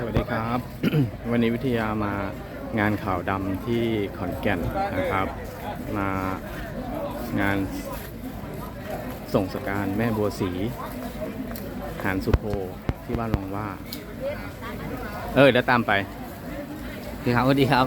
สวัสดีครับ วันนี้วิทยามางานข่าวดำที่ขอนแก่นนะครับ มางานส่งสการแม่บัวศรีหานสุโพที่บ้านรองว่า เออเดี๋ยวตามไปดีครับสวัสดีครับ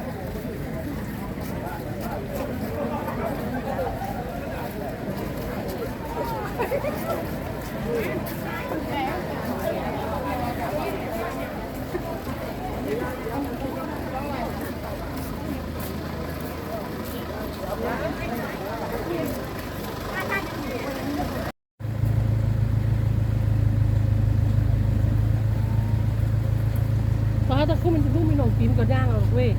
ตะคุ่มันจะพุ่งมีหนองตีนก็ย่างหรอกเว้ย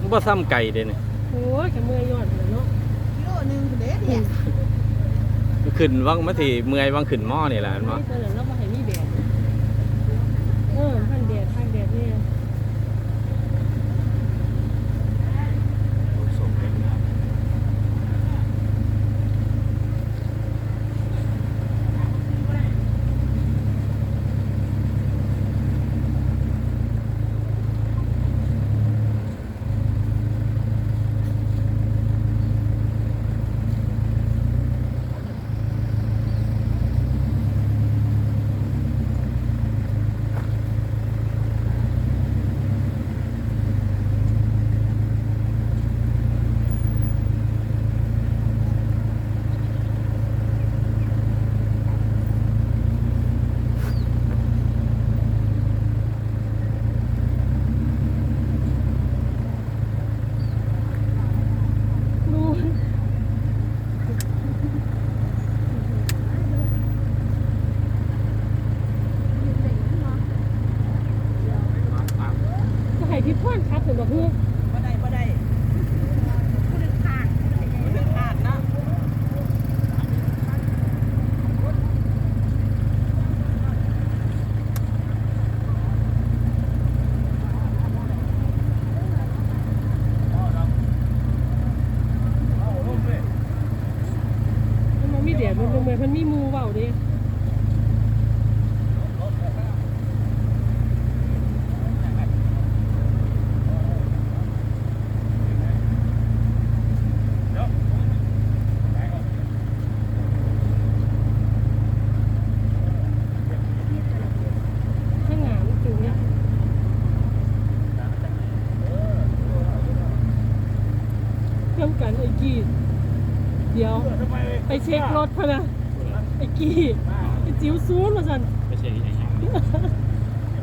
มันบ่ซ้ำไก่เด้เนี่ยโอ้ยแค่เมื่อยยอดเลยเนาะกิโลหนึงเด็ดเนี่ยขึ้นว่างมาทีเมื่อยว่างขึ้นหม้อนี่แหละอันไม่ว่าเจอแล้ว รถพะนะไอ้กี้ไอ้จิ๋วซูนมาสันไม่ใช่อย่างนี้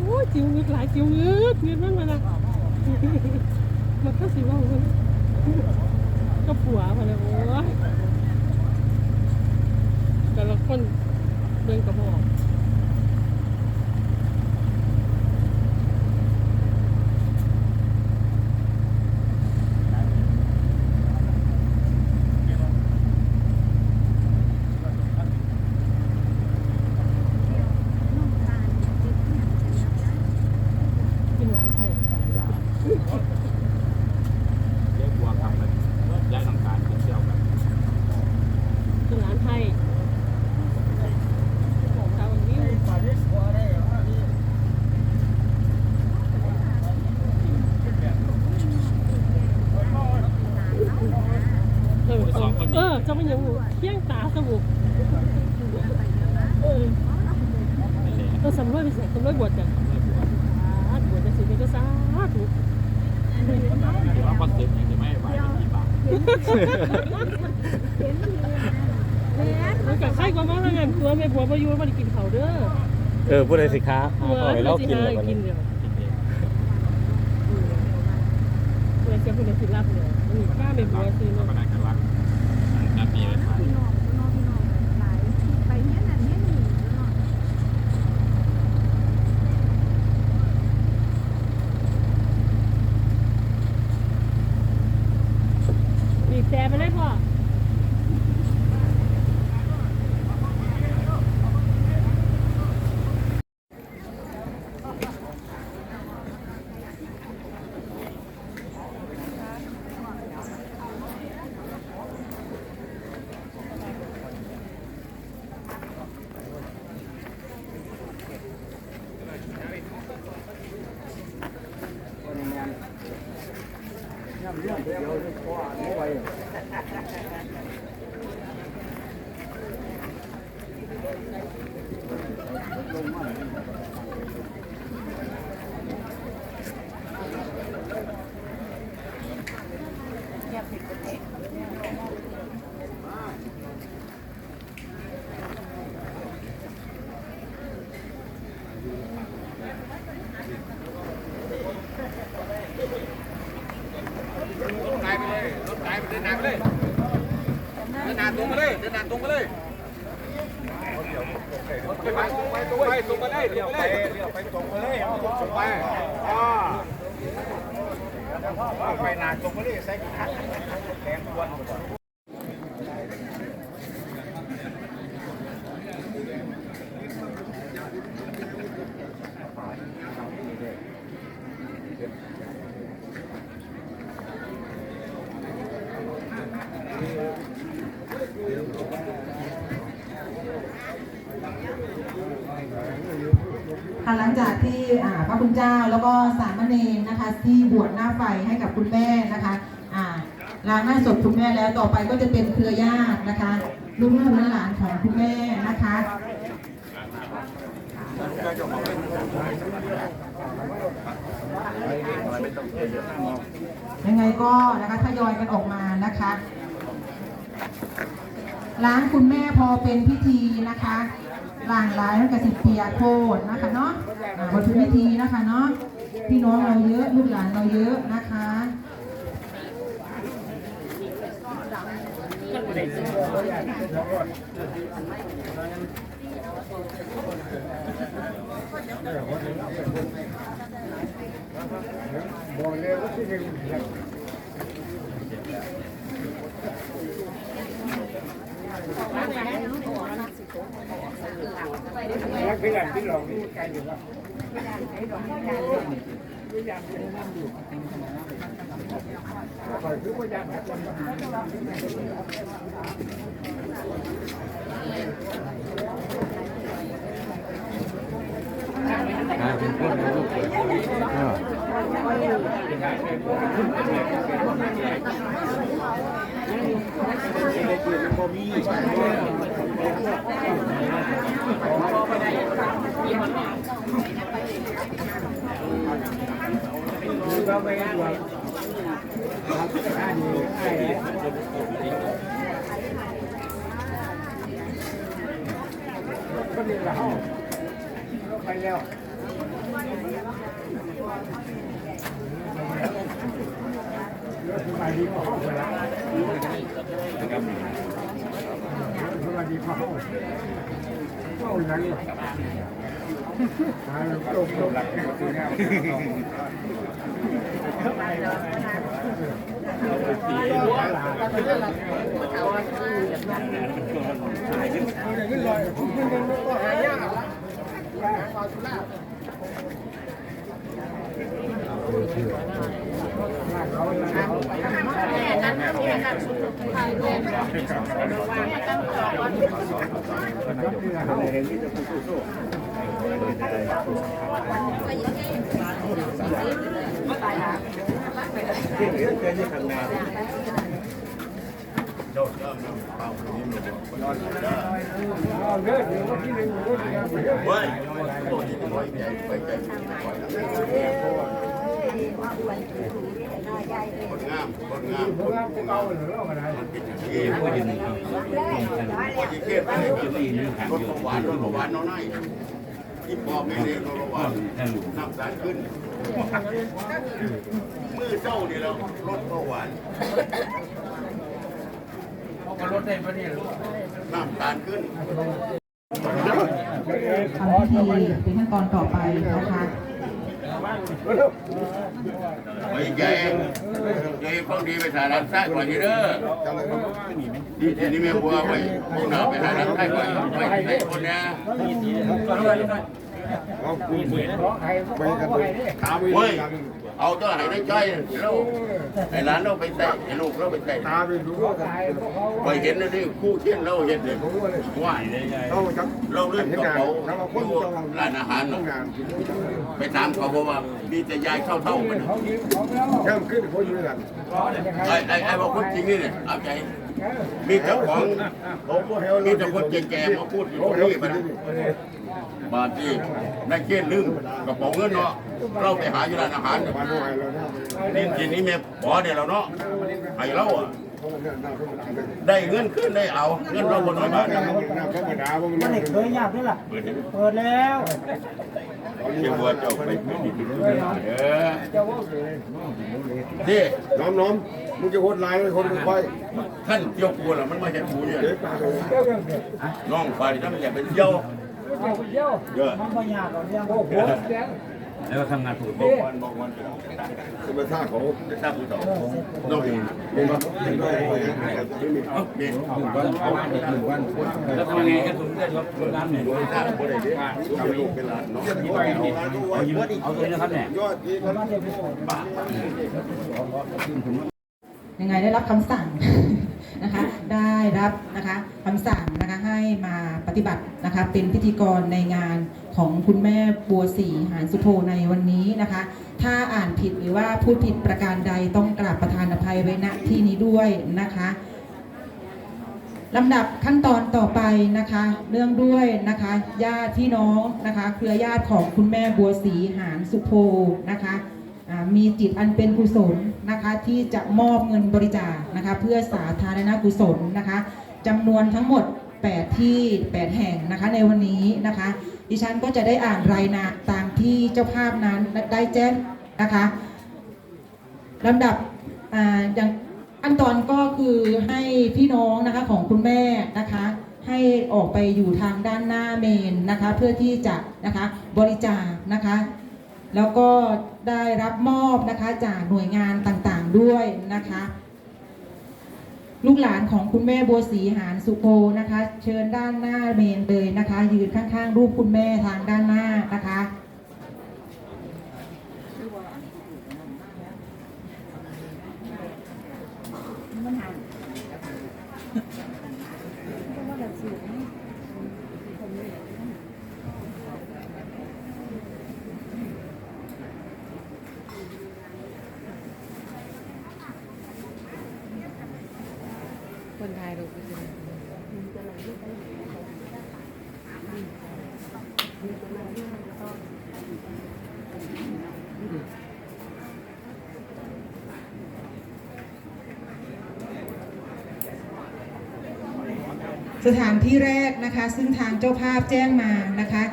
โอ้ยจิ๋วเงือกหลายจิ๋วเงือกเงือกมันมานะมันก็สิว่ามันก็ผัวพะนะโอ้ยแต่ละคนเดินกระบอก เป็นร้านไทย เรียกบัวครับย้ายทางการเที่ยวกัน เป็นร้านไทยทาวน์วิวเออเออจะเป็นอย่างหนูเที่ยงตาสมุกเออเราสำรวจไปใส่สำรวจบวชกันสาธุบวชจะสิเป็นก็สาธุ ว่าคอนเซ็ปต์ยังจะไม่ไหวเป็นกี่บาท มันกับใครก็มาแล้วกันตัวแม่ผัวมาอยู่มาได้กินเขาวเด้อเออพูดเลยสิคะตัวเอาไปที่เล่าสิกินหาเลยวันกินี้นเดียวเพื่อจะเป็นสิรับเลยมีข้าแม่ผัวซื้อก็เนาะได้กันรักนัดมีเลยค่ะ พี่น้องพี่น้องพี่น้องหลายไปเนี้ยนั่นเนี้ยนี่เนาะ บแต่ไปเลยพ่อนายไปเลยร ถนาไปเลยเดินหนาตรงไปเลยเดินหนาตรงไปเลยไปไปตรงไปตรงไปตรงไปเลยเดี๋ยวไปเดี๋ยวไปตรงไปเลยตรงไปอ่าไปนาตรงไปเลยใส่กี่ทักแดงตัน ค่ะหลังจากที่อ่าพระคุณเจ้าแล้วก็สามเณรนะคะ ที่บวชหน้าไฟให้กับคุณแม่นะคะอ่าล้างหน้าศพคุณแม่แล้วต่อไปก็จะเป็นเครือญาตินะคะลูกหลานหลานของคุณแม่นะคะยังไงก็นะคะทยอยกันออกมานะคะล้างคุณแม่พอเป็นพิธีนะคะ ล้างร้ายแล้วก็สิเปียโคดนะคะเนาะอ่าบทพิธีนะคะเนาะพี่น้องเราเยอะลูกหลานเราเยอะนะคะพี่หลังพี่ หลงนี่ไกลอยู่ว่า ไปแล้วสวัสดีพ่อ สวัสดีพ่อพ่อหลังหาตกตกหลักคือแนวขึ้นลอยขึ้นลอยก็หายากคนงามคนงาม เพราะว่าพวก เราเหลืออะไรเอ๋พอยินพอยินเกลียดไปเลยรถหวานรถหวานน้องไนที่พ่อแม่เลี้ยงรถหวานน้ำตาลขึ้นมือเจ้านี่แล้วรถหวานรถได้ปะเนี่ยน้ำตาลขึ้นทำพิธีเป็นขั้นตอนต่อไปนะคะ ไปใหญ่ใหญ่พวกดีไปถ่ายร้านซ้ก่อนี้เด้อนี่ที่นี่แม่บัวไปพวกหนาไปถ่ายร้านซ้ก่อนไปไหนคนเนี้ยเฮ้ย เว้ยเอาตัวไหนได้ใจเราไอ้ร้านเราไปแต่ไอ้ลูกเราไปแต่ตามไปดูว่ากันไปเห็นนะนี่คู่เที่ยนเราเห็นเลยว่าเราจับเราเล่นเห็นกระงานเป๋าแล้วเราอคนยู่จังหวัดร้านอาหารต้องน่ะงานไปถามเขาบอกว่ามีแต่ยายเท่าเท่าๆมันแค่ขึ้นคนอยู่กันไอ้ไอ้ไอ้บอกคนจริงนี่เนี่ยเอาใจมีเจ้าของมีเจ้าคนแก่ๆมาพูดอยู่ตรงนี้มัน บาทที่ได้เกี้ยนลืมกระเป๋าเงินเนาะเราไปหาอยู่ร้านอาหารเนี่ยมาหน่อยแล้วนะนี่ทีนี้แม่บอเนี่ยเราเนาะไอ้เราอะเขาก็น่าเขาก็ได้ได้เงินขึ้นได้เอาเงินเราบนน้อยบาทน่าเขาก็ด่าว่ามันมันเคยยากด้วยล่ะเปิดให้เปิดแล้วเชื่อว่าเจ้าไปไม่ดีเออนี่น้อมน้อมมึงจะโคตรลายเลยคนกันไปท่านเที่ยวกูล่ะมันไม่ใช่กูเนี่ยเด็กตาเลยน้องฝ่ายถ้ามันอยากไปเที่ยวเดียว เยอะมันไม่ยากหรอกเรื่องโอ้โหแล้วก็ทำงานถูกบอกวันบอกวันคือมาท่าเขาจะทราบผู้ต่อน้องเองเห็นปะเห็นปะเห็นปะเอ้าเด็กแล้วทำยังไงกันถึงได้ลดลดน้ำเนี่ยโดยทราบผู้ใดเด็กทำลูกเป็นหลานน้องเอาตัวนี้นะครับเนี่ยยอดดีนะยังไงได้รับคำสั่ง นะคะได้รับนะคะคำสั่งนะคะให้มาปฏิบัตินะคะเป็นพิธีกรในงานของคุณแม่บัวศรีหานสุโภในวันนี้นะคะ ถ้าอ่านผิดหรือว่าพูดผิดประการใดต้องกราบประธานอภัยไว้ณที่นี้ด้วยนะคะลำดับขั้นตอนต่อไปนะคะเนื่องด้วยนะคะญาติพี่น้องนะคะเครือญาติของคุณแม่บัวศรีหานสุโภนะคะมีจิตอันเป็นกุศล นะคะที่จะมอบเงินบริจาคนะคะเพื่อสาธารณกุศลนะคะจำนวนทั้งหมด 8 ที่ 8 แห่งนะคะในวันนี้นะคะ ดิฉันก็จะได้อ่านรายนาตามที่เจ้าภาพนั้นได้แจ้งนะคะลำดับออย่างขั้นตอนก็คือให้พี่น้องนะคะของคุณแม่นะคะให้ออกไปอยู่ทางด้านหน้าเมนนะคะเพื่อที่จะนะคะบริจาคนะคะ แล้วก็ได้รับมอบนะคะจากหน่วยงานต่างๆด้วยนะคะ ลูกหลานของคุณแม่บัวศรีหานสุโภนะคะ เชิญด้านหน้าเมนเลยนะคะ ยืนข้างๆ รูปคุณแม่ทางด้านหน้านะคะ คนไทยเราก็จะ สถานที่แรกนะคะ ซึ่งทางเจ้าภาพแจ้งมานะคะ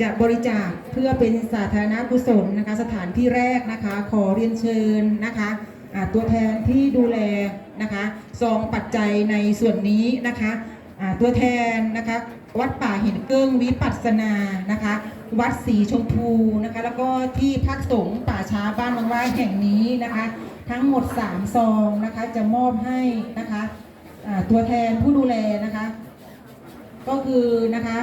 จะบริจาคเพื่อเป็นสาธารณกุศลนะคะ สถานที่แรกนะคะ ขอเรียนเชิญนะคะตัวแทนที่ดูแลนะคะซองปัจจัยในส่วนนี้นะคะตัวแทนนะคะวัดป่าเห็นเกิ้งวิปัสสนานะคะ วัดสีชมพูนะคะ แล้วก็ที่พักสงฆ์ป่าช้าบ้านบางว่าแห่งนี้นะคะ ทั้งหมด 3 ซองนะคะจะมอบให้นะคะ ตัวแทนผู้ดูแลนะคะ ก็คือนะคะ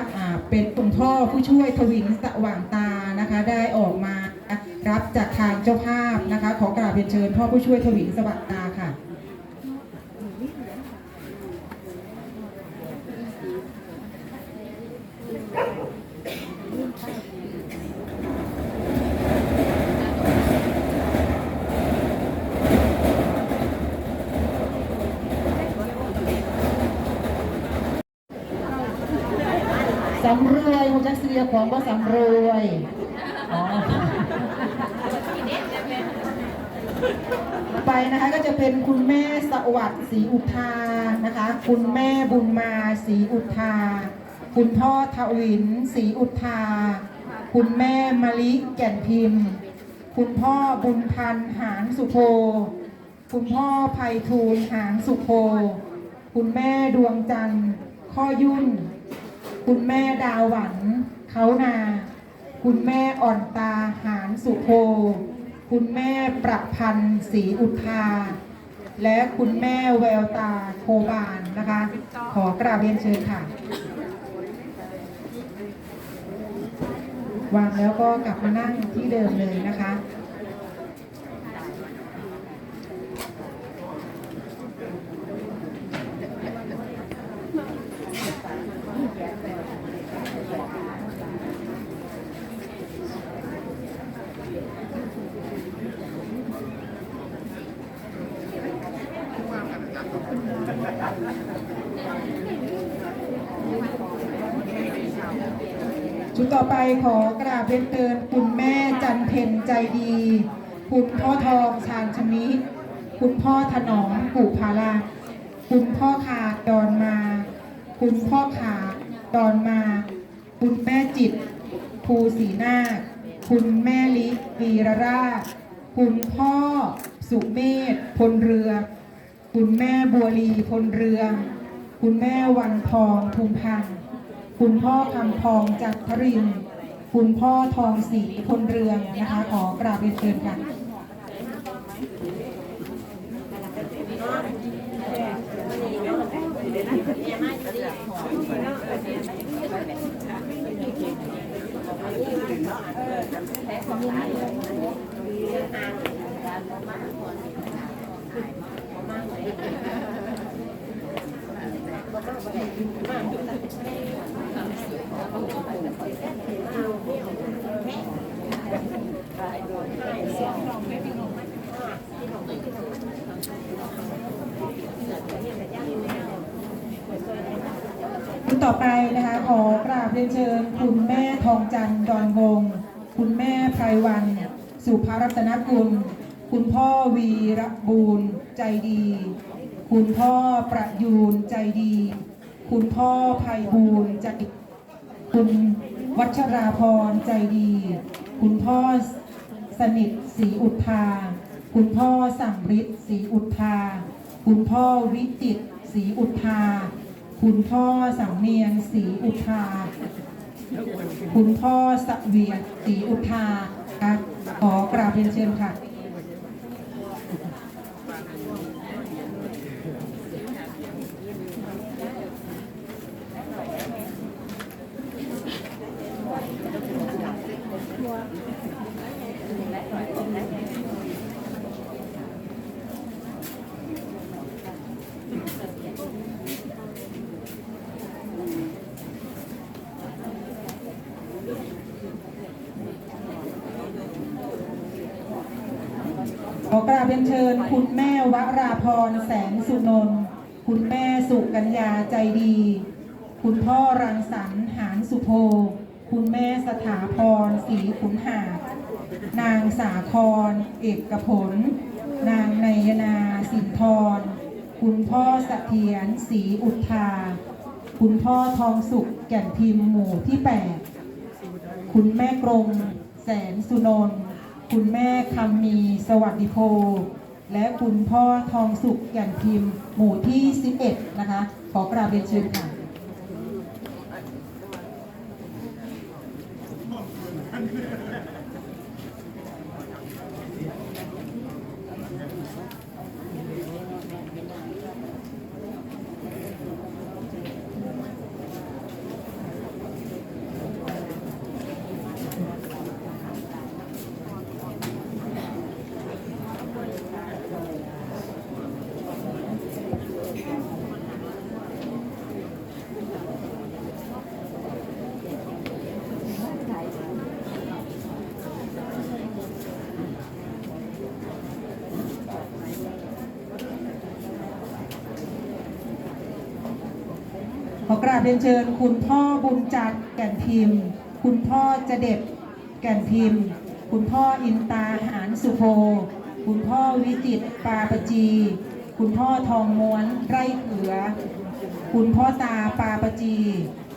เป็นคุณพ่อผู้ช่วยทวินสว่างตานะคะ ได้ออกมารับจากทางเจ้าภาพนะคะ ขอกราบเรียนเชิญพ่อผู้ช่วยทวินสว่างตาค่ะ สำรวยคุณ จักเสียของก็สำรวยไปนะคะก็จะเป็นคุณแม่สวัสดิ์ศรีอุทานะคะ คุณแม่บุญมาศรีอุทา คุณพ่อทวินศรีอุทา คุณแม่มะลิแก่นพิมพ์ คุณพ่อบุญพันธ์หานสุโพคุณพ่อไพฑูรย์หานสุโพคุณแม่ดวงจันทร์ข้อยุ่น คุณแม่ดาวหวัน เขานา คุณแม่อ่อนตาหารสุโภคุณแม่ประพันธ์ศรีอุทาและคุณแม่แววตาโคบานนะคะ ขอกราบเรียนเชิญค่ะ วางแล้วก็กลับมานั่งที่เดิมเลยนะคะ ชุดต่อไปขอกราบเรียนเตือนคุณแม่จันเพ็ญใจดี คุณพ่อทองชาญชนิ คุณพ่อถนอมกุภาลาคุณพ่อขาดดอนมา คุณพ่อขาดดอนมา คุณแม่จิต ภูศรีนาคคุณแม่ลิวีรราช คุณพ่อสุเมธพลเรือ คุณแม่บัวลีพลเรือ คุณแม่วันทองภูมิพันธ์ คุณพ่อคำพองจักรริน คุณพ่อทองศรีพลเรืองนะคะ ขอกราบเรียนเชิญค่ะคุณ ต่อไปนะคะขอกราบเรียนเชิญ คุณแม่ทองจันทร์ดอนวง คุณแม่ไพรวัน สุภรัตนกุล คุณพ่อวีรบูร์ใจดี คุณพ่อประยูนใจดี คุณพ่อไพบูลย์ใจดี คุณวัชราพรใจดี คุณพ่อสนิทศรีอุทา คุณพ่อสั่งฤทธิ์ศรีอุทา คุณพ่อวิจิตศรีอุทา คุณพ่อสังเนียนศรีอุทา คุณพ่อสเวียศรีอุทาขอกราบเรียนเชิญค่ะ ขอกราบเรียนเชิญ คุณแม่วรา พรแสงสุนนท์คุณแม่สุกัญญาใจดี คุณพ่อรังสรรค์หานสุโพ คุณแม่สถาพรศรีขุนหาดนางสาคร เอกผล นางนายนาสินทร คุณพ่อสเสถียรศรีอุทา คุณพ่อทองสุขแก่นพิมพ์หมู่ที่8คุณแม่กรงแสนสุนนท์คุณแม่คำมีสวัสดิโพ และคุณพ่อทองสุขแก่นพิมพ์หมู่ที่ 11 นะคะ ขอกราบเรียนเชิญค่ะ เรียนเชิญคุณพ่อบุญจัดแก่นพิมพ์ คุณพ่อจะเด็ดแก่นพิมพ์ คุณพ่ออินตาหารสุโพคุณพ่อวิจิตปาปจี คุณพ่อทองม้วนไร่เขือ คุณพ่อตาปาปจี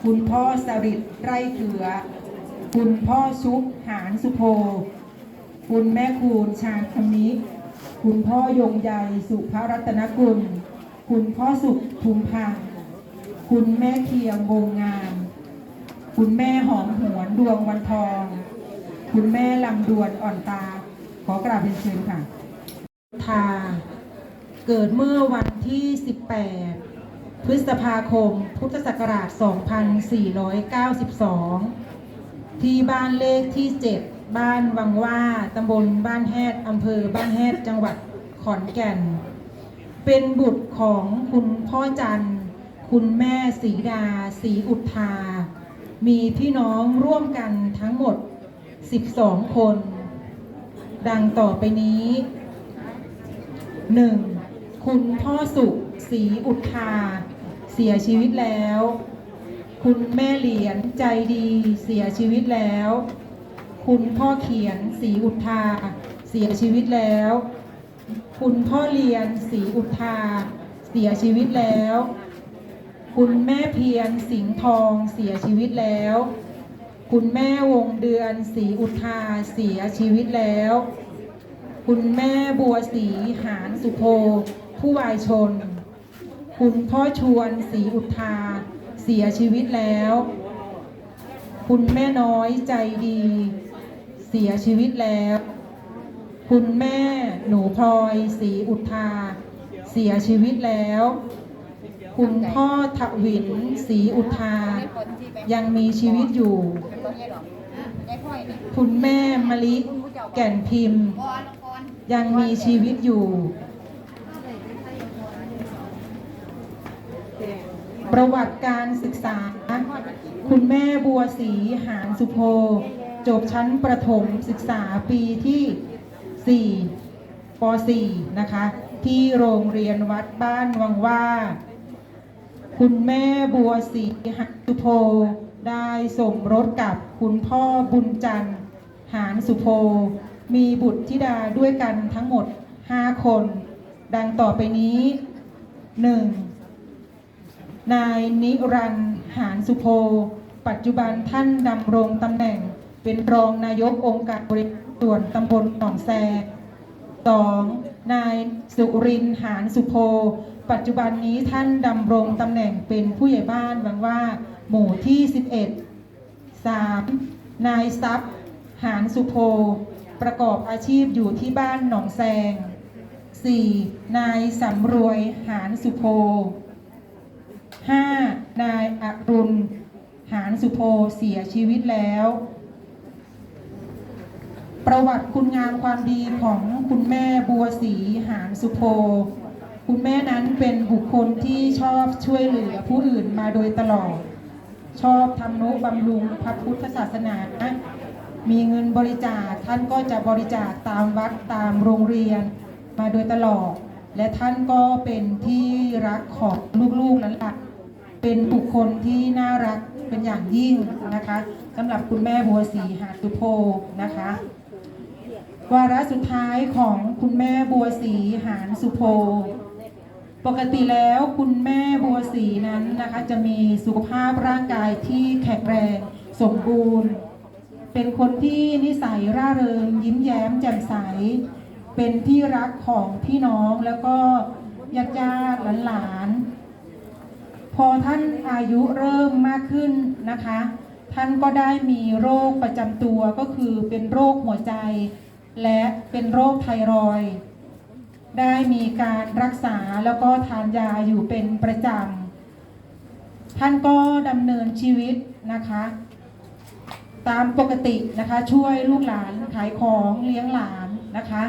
คุณพ่อสริดไร่เขือ คุณพ่อชุบหารสุโพคุณแม่คูณชาคำนี้คุณพ่อยงใหญ่สุภรัตนกุล คุณพ่อสุขทุมพัง คุณแม่เคียงวงงาม คุณแม่หอมหวนดวงวันทอง คุณแม่ลำดวนอ่อนตา ขอกราบเรียนเชิญค่ะทาเกิดเมื่อวันที่ 18 พฤษภาคม พุทธศักราช 2492 ที่บ้านเลขที่ 7 บ้านวังว่าตำบลบ้านแฮดอำเภอบ้านแฮดจังหวัดขอนแก่น เป็นบุตรของคุณพ่อจันทร์ คุณแม่สีดาสีอุทา มีพี่น้องร่วมกันทั้งหมด 12 คน ดังต่อไปนี้ 1. คุณพ่อสุขศรีอุทา เสียชีวิตแล้ว คุณแม่เหรียญใจดีเสียชีวิตแล้ว คุณพ่อเขียนศรีอุทา เสียชีวิตแล้ว คุณพ่อเรียนศรีอุทา เสียชีวิตแล้ว คุณแม่เพียรสิงห์ทองเสียชีวิตแล้ว คุณแม่วงเดือนศรีอุทาเสียชีวิตแล้ว คุณแม่บัวศรีหานสุโภผู้วายชน คุณพ่อชวนศรีอุทาเสียชีวิตแล้ว คุณแม่น้อยใจดี เสียชีวิตแล้ว คุณแม่หนูพลอยศรีอุทาเสียชีวิตแล้ว คุณพ่อทวินศรีอุทา ยังมีชีวิตอยู่ คุณแม่มะลิแก่นพิมพ์ ยังมีชีวิตอยู่ ประวัติการศึกษา คุณแม่บัวศรีหานสุโภจบชั้นประถมศึกษาปีที่ 4ป .4 นะคะ ที่โรงเรียนวัดบ้านวังว่า คุณแม่บัวศรีหานสุโภได้สมรสกับคุณพ่อบุญจันทร์หานสุโภมีบุตรธิดาด้วยกันทั้งหมด 5 คน ดังต่อไปนี้ 1. นายนิรันหานสุโภปัจจุบันท่านดำรงตำแหน่งเป็นรองนายกองค์การบริหารส่วนตำบลหนองแซ 2. นายสุรินหานสุโภ ปัจจุบันนี้ท่านดำรงตำแหน่งเป็นผู้ใหญ่บ้านบางว่า หมู่ที่ 11 3. นายทรัพย์ หานสุโภประกอบอาชีพอยู่ที่บ้านหนองแซง 4. นายสำรวยหานสุโภ 5. นายอรุณ หานสุโภเสียชีวิตแล้ว ประวัติคุณงามความดีของคุณแม่บัวศรีหานสุโภ คุณแม่นั้นเป็นบุคคลที่ชอบช่วยเหลือผู้อื่นมาโดยตลอด ชอบทำนุบำรุงพระพุทธศาสนามีเงินบริจาคท่านก็จะบริจาคตามวัดตามโรงเรียนมาโดยตลอด และท่านก็เป็นที่รักของลูกๆและหลานเป็นบุคคลที่น่ารักเป็นอย่างยิ่งนะคะสำหรับคุณแม่บัวศรีหาสุโพนะคะวาระสุดท้ายของคุณแม่บัวศรีหานสุโพ ปกติแล้วคุณแม่บัวศรีนั้นนะคะจะมีสุขภาพร่างกายที่แข็งแรงสมบูรณ์ เป็นคนที่นิสัยร่าเริงยิ้มแย้มแจ่มใส เป็นที่รักของพี่น้องแล้วก็ญาติญาติหลานๆพอท่านอายุเริ่มมากขึ้นนะคะ ท่านก็ได้มีโรคประจำตัวก็คือเป็นโรคหัวใจ และเป็นโรคไทรอยด์ ได้มีการรักษาแล้วก็ทานยาอยู่เป็นประจำ ท่านก็ดำเนินชีวิตนะคะ ตามปกตินะคะช่วยลูกหลานขายของเลี้ยงหลานนะคะ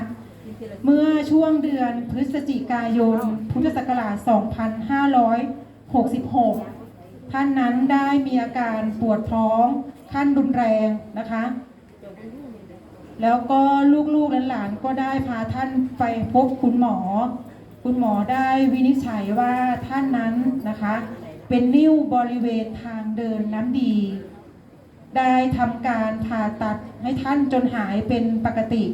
เมื่อช่วงเดือนพฤศจิกายน พุทธศักราช 2566 ท่านนั้นได้มีอาการปวดท้องขั้นรุนแรงนะคะ แล้วก็ลูกๆหลานๆก็ได้พาท่านไปพบคุณหมอ คุณหมอได้วินิจฉัยว่าท่านนั้นนะคะ เป็นนิ่วบริเวณทางเดินน้ำดี ได้ทำการผ่าตัดให้ท่านจนหายเป็นปกติ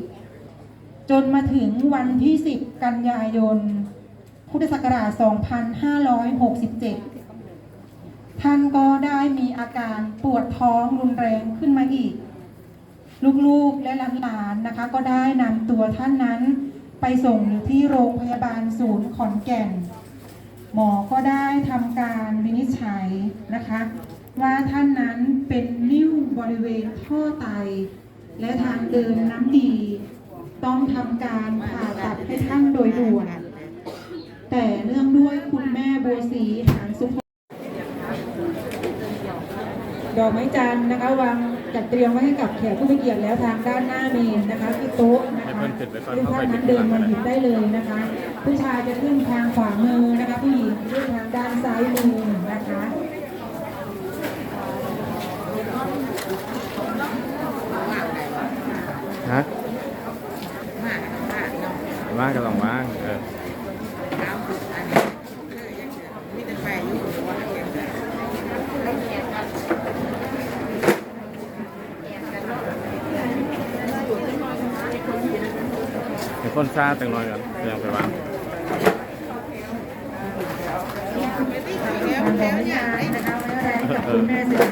จนมาถึงวันที่ 10 กันยายน พุทธศักราช 2567 ท่านก็ได้มีอาการปวดท้องรุนแรงขึ้นมาอีก ลูกๆและหลานๆนะคะ ก็ได้นำตัวท่านนั้นไปส่งอยู่ที่โรงพยาบาลศูนย์ขอนแก่น หมอก็ได้ทำการวินิจฉัยนะคะ ว่าท่านนั้นเป็นนิ่วบริเวณท่อไต และทางเดินน้ำดี ต้องทำการผ่าตัดให้ท่านโดยด่วนแต่เนื่องด้วยคุณแม่บัวศรีหานสุพดอกไม้จันทร์นะคะวาง จัดเตรียมไว้ให้กับแขกผู้มีเกียรติแล้วทางด้านหน้าเมนนะคะที่โต๊ะนะคะให้เพื่อนขึ้นไปก่อนซึ่งเข้าท่านไปนั้นที่เดินหลัมางนะหยิบได้เลยนะคะ ผู้ชายจะขึ้นทางขวามือนะคะผู้หญิงขึ้นทางด้านซ้ายมือนะคะ ฮะว่างก็ต้องว่างเออเดี๋ยวคน ซาตังน้อยก่อนเดี๋ยวไปวางทางดอก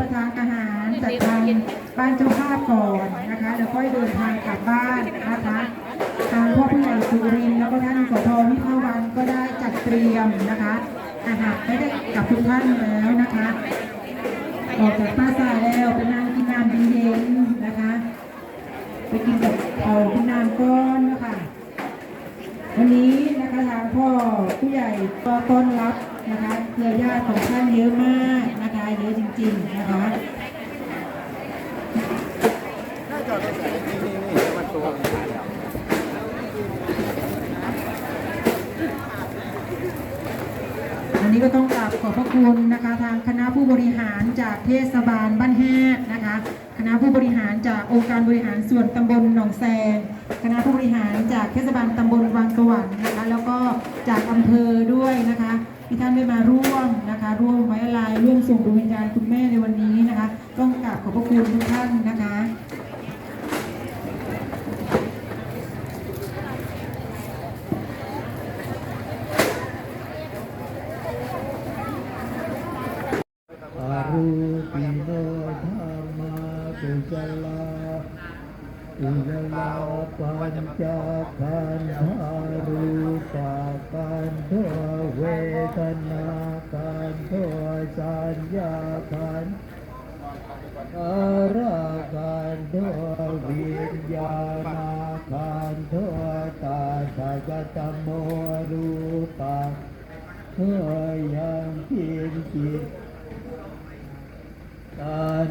ประทานอาหารจากทางบ้านเจ้าภาพก่อนนะคะแล้วค่อยเดินทางกลับบ้านนะคะทางพ่อผู้ใหญ่สุรินแล้วก็ท่านสพวิภาวันก็ได้จัดเตรียมนะคะอาหารไม่ได้กับทุกท่านแล้วนะคะออกจากป้าสาแล้วไปนั่งกินน้ำเย็นๆนะคะไปกินกับเอากินน้ำก้อนนะคะวันนี้นะคะทางพ่อผู้ใหญ่ก็ต้อนรับนะคะเครือญาติของท่านเยอะมาก นะคะเยอะจริงๆนะคะวันนี้ก็ต้องกราบขอบพระคุณนะคะ ทางคณะผู้บริหารจากเทศบาลบ้านแฮดนะคะ คณะผู้บริหารจากองค์การบริหารส่วนตำบลหนองแซงคณะผู้บริหารจากเทศบาลตำบลวังสวรรค์นะคะ แล้วก็จากอำเภอด้วยนะคะที่ท่านได้มาร่วมนะคะ ร่วมไว้อะไรร่วม ส่งดวงวิญญาณคุณแม่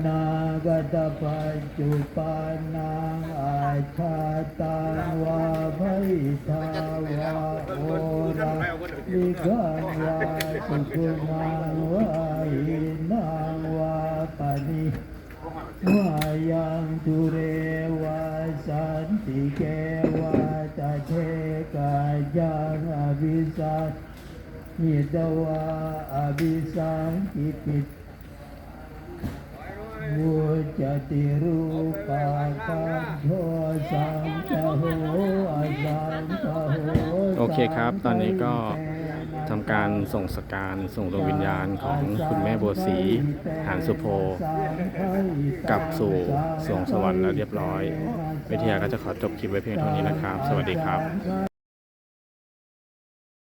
นากตปัจจุปานังอาชาตังวาภัยทาวาโอระลิขังวาสุขุมังวาหินังวาปนิวายังทุเรวาสันติเกวาตะเทกายังอภิสัตหิตวาอภิสังกิปิต มุจติรูปากันโทสังคโหอสังคโหโอเคครับ ตอนนี้ก็ทำการส่งสการส่งดวงวิญญาณของคุณแม่บัวศรีหานสุโพกลับสู่สวงสวรรค์แล้วเรียบร้อย วิทยาก็จะขอจบคลิปไว้เพียงเท่านี้นะครับ สวัสดีครับ